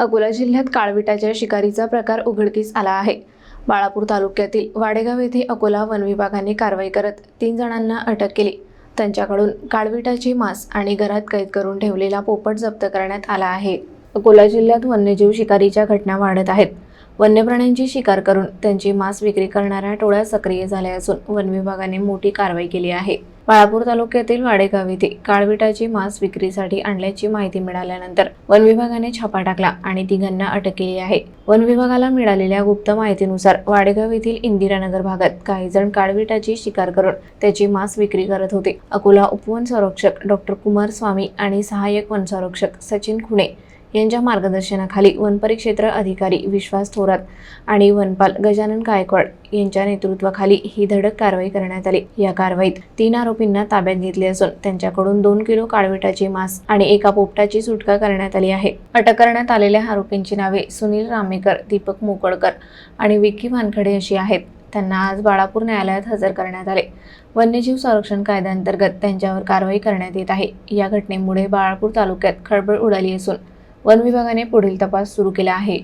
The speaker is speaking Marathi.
अकोला जिल्ह्यात काळविटाच्या शिकारीचा प्रकार उघडकीस आला आहे. बाळापूर तालुक्यातील वाडेगाव येथे अकोला वन विभागाने कारवाई करत तीन जणांना अटक केली. त्यांच्याकडून काळविटाची मांस आणि घरात कैद करून ठेवलेला पोपट जप्त करण्यात आला आहे. अकोला जिल्ह्यात वन्यजीव शिकारीच्या घटना वाढत आहेत. वन्य प्राण्यांची शिकार करून त्यांची मांस विक्री करणाऱ्या टोळ्या सक्रिय झाल्या असून वन विभागाने मोठी कारवाई केली आहे. बाळापूर तालुक्यातील वाडेगाव येथे काळविटाची मांस विक्रीसाठी आणल्याची माहिती मिळाल्यानंतर वन विभागाने छापा टाकला आणि तिघांना अटक केली आहे. वन विभागाला मिळालेल्या गुप्त माहितीनुसार वाडेगाव येथील इंदिरानगर भागात काही जण काळविटाची शिकार करून त्याची मांस विक्री करत होते. अकोला उपवन संरक्षक डॉक्टर कुमार स्वामी आणि सहाय्यक वन संरक्षक सचिन खुणे यांच्या मार्गदर्शनाखाली वनपरिक्षेत्र अधिकारी विश्वास थोरात आणि वनपाल गजानन गायकवाड यांच्या नेतृत्वाखाली ही धडक कारवाई करण्यात आली. या कारवाईत तीन आरोपींना ताब्यात घेतले असून त्यांच्याकडून दोन किलो काळविटाची मांस आणि एका पोपटाची सुटका करण्यात आली आहे. अटक करण्यात आलेल्या आरोपींची नावे सुनील रामेकर दीपक मोकळकर आणि विक्की वानखडे अशी आहेत. त्यांना आज बाळापूर न्यायालयात हजर करण्यात आले. वन्यजीव संरक्षण कायद्याअंतर्गत त्यांच्यावर कारवाई करण्यात येत आहे. या घटनेमुळे बाळापूर तालुक्यात खळबळ उडाली असून वन विभागाने पुढील तपास सुरू केला आहे.